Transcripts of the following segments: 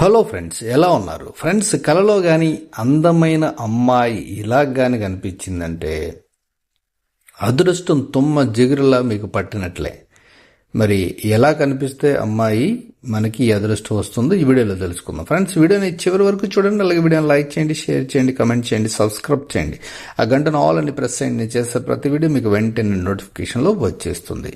Hello friends ఎలా ఉన్నారు? Friends కలలో కానీ అందమైన అమ్మాయి ఇలా కానీ కనిపించిందంటే అదృష్టం తుమ్మ జిగురులా మీకు పట్టినట్లే. మరి ఎలా కనిపిస్తే అమ్మాయి మనకి అదృష్టం వస్తుందో ఈ వీడియోలో తెలుసుకుందాం. ఫ్రెండ్స్ వీడియోని చివరి వరకు చూడండి అలాగే వీడియోని లైక్ చేయండి షేర్ చేయండి కమెంట్ చేయండి సబ్స్క్రైబ్ చేయండి. ఆ గంటను ఆల్ అని ప్రెస్ చేయండి నేను చేసే ప్రతి వీడియో మీకు వెంటనే నోటిఫికేషన్లో వచ్చేస్తుంది.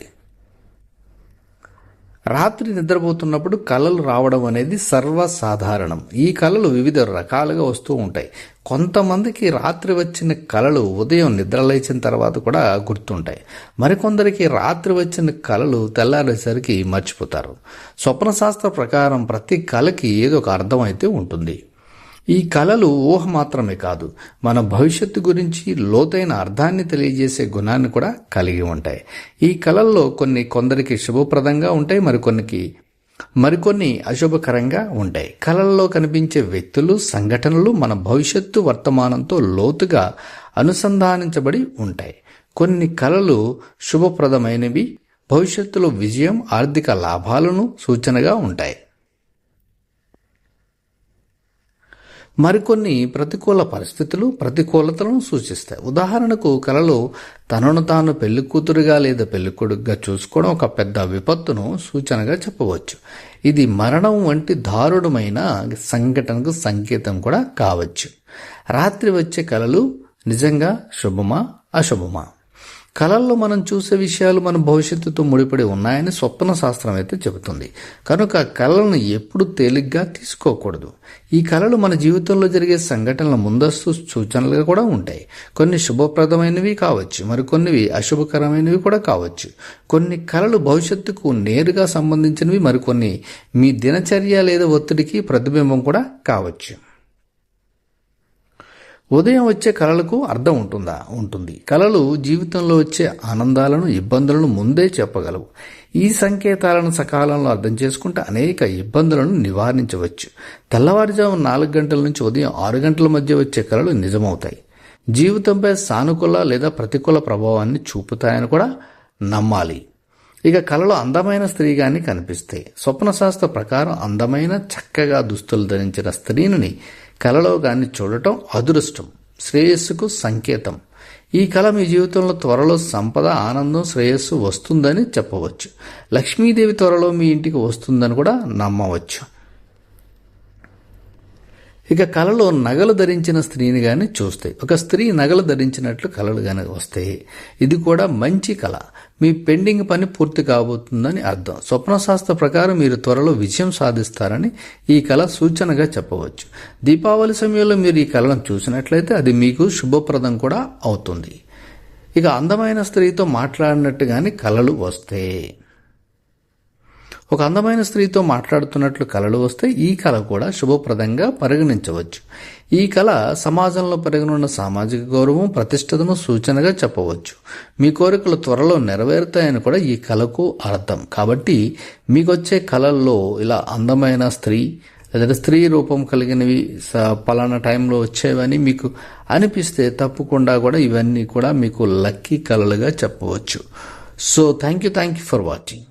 రాత్రి నిద్రపోతున్నప్పుడు కళలు రావడం అనేది సర్వసాధారణం. ఈ కళలు వివిధ రకాలుగా వస్తూ ఉంటాయి. కొంతమందికి రాత్రి వచ్చిన కళలు ఉదయం నిద్ర లేచిన తర్వాత కూడా గుర్తుంటాయి. మరికొందరికి రాత్రి వచ్చిన కళలు తెల్లారేసరికి మర్చిపోతారు. స్వప్న శాస్త్ర ప్రకారం ప్రతి కళకి ఏదో ఒక అర్థం అయితే ఉంటుంది. ఈ కళలు ఊహ మాత్రమే కాదు మన భవిష్యత్తు గురించి లోతైన అర్థాన్ని తెలియజేసే గుణాన్ని కూడా కలిగి ఉంటాయి. ఈ కళల్లో కొన్ని కొందరికి శుభప్రదంగా ఉంటాయి మరికొన్నికి మరికొన్ని అశుభకరంగా ఉంటాయి. కళల్లో కనిపించే వ్యక్తులు సంఘటనలు మన భవిష్యత్తు వర్తమానంతో లోతుగా అనుసంధానించబడి ఉంటాయి. కొన్ని కళలు శుభప్రదమైనవి భవిష్యత్తులో విజయం ఆర్థిక లాభాలను సూచనగా ఉంటాయి. మరికొన్ని ప్రతికూల పరిస్థితులు ప్రతికూలతలను సూచిస్తాయి. ఉదాహరణకు కలలో తనను తాను పెళ్ళి కూతురుగా లేదా పెళ్ళికొడుకుగా చూసుకోవడం ఒక పెద్ద విపత్తును సూచనగా చెప్పవచ్చు. ఇది మరణం వంటి దారుణమైన సంఘటనకు సంకేతం కూడా కావచ్చు. రాత్రి వచ్చే కలలు నిజంగా శుభమా అశుభమా? కళల్లో మనం చూసే విషయాలు మన భవిష్యత్తుతో ముడిపడి ఉన్నాయని స్వప్న శాస్త్రం అయితే చెబుతుంది. కనుక కళలను ఎప్పుడు తేలిగ్గా తీసుకోకూడదు. ఈ కళలు మన జీవితంలో జరిగే సంఘటనల ముందస్తు సూచనలుగా కూడా ఉంటాయి. కొన్ని శుభప్రదమైనవి కావచ్చు మరికొన్నివి అశుభకరమైనవి కూడా కావచ్చు. కొన్ని కళలు భవిష్యత్తుకు నేరుగా సంబంధించినవి మరికొన్ని మీ దినచర్య లేదా ఒత్తిడికి ప్రతిబింబం కూడా కావచ్చు. ఉదయం వచ్చే కళలకు అర్థం ఉంటుందా? ఉంటుంది. కళలు జీవితంలో వచ్చే ఆనందాలను ఇబ్బందులను ముందే చెప్పగలవు. ఈ సంకేతాలను సకాలంలో అర్థం చేసుకుంటే అనేక ఇబ్బందులను నివారించవచ్చు. తెల్లవారుజాము నాలుగు గంటల నుంచి ఉదయం ఆరు గంటల మధ్య వచ్చే కళలు నిజమవుతాయి. జీవితంపై సానుకూల లేదా ప్రతికూల ప్రభావాన్ని చూపుతాయని కూడా నమ్మాలి. ఇక కళలో అందమైన స్త్రీగాని కనిపిస్తాయి స్వప్నశాస్త్ర ప్రకారం అందమైన చక్కగా దుస్తులు ధరించిన స్త్రీని కలలో గాని చూడటం అదృష్టం. శ్రేయస్సుకు సంకేతం. ఈ కళ మీ జీవితంలో త్వరలో సంపద ఆనందం శ్రేయస్సు వస్తుందని చెప్పవచ్చు. లక్ష్మీదేవి త్వరలో మీ ఇంటికి వస్తుందని కూడా నమ్మవచ్చు. ఇక కళలో నగలు ధరించిన స్త్రీని కానీ చూస్తాయి ఒక స్త్రీ నగలు ధరించినట్లు కళలు కానీ వస్తాయి ఇది కూడా మంచి కళ. మీ పెండింగ్ పని పూర్తి కాబోతుందని అర్థం. స్వప్నశాస్త్ర ప్రకారం మీరు త్వరలో విజయం సాధిస్తారని ఈ కళ సూచనగా చెప్పవచ్చు. దీపావళి సమయంలో మీరు ఈ కళను చూసినట్లయితే అది మీకు శుభప్రదం కూడా అవుతుంది. ఇక అందమైన స్త్రీతో మాట్లాడినట్టు కానీ కళలు వస్తాయి ఒక అందమైన స్త్రీతో మాట్లాడుతున్నట్లు కళలు వస్తే ఈ కళ కూడా శుభప్రదంగా పరిగణించవచ్చు. ఈ కళ సమాజంలో పెరగనున్న సామాజిక గౌరవం ప్రతిష్టతను సూచనగా చెప్పవచ్చు. మీ కోరికలు త్వరలో నెరవేరుతాయని కూడా ఈ కళకు అర్థం. కాబట్టి మీకొచ్చే కళల్లో ఇలా అందమైన స్త్రీ లేదా స్త్రీ రూపం కలిగినవి పలానా టైంలో వచ్చేవని మీకు అనిపిస్తే తప్పకుండా కూడా ఇవన్నీ కూడా మీకు లక్కీ కళలుగా చెప్పవచ్చు. So thank you thank you for watching.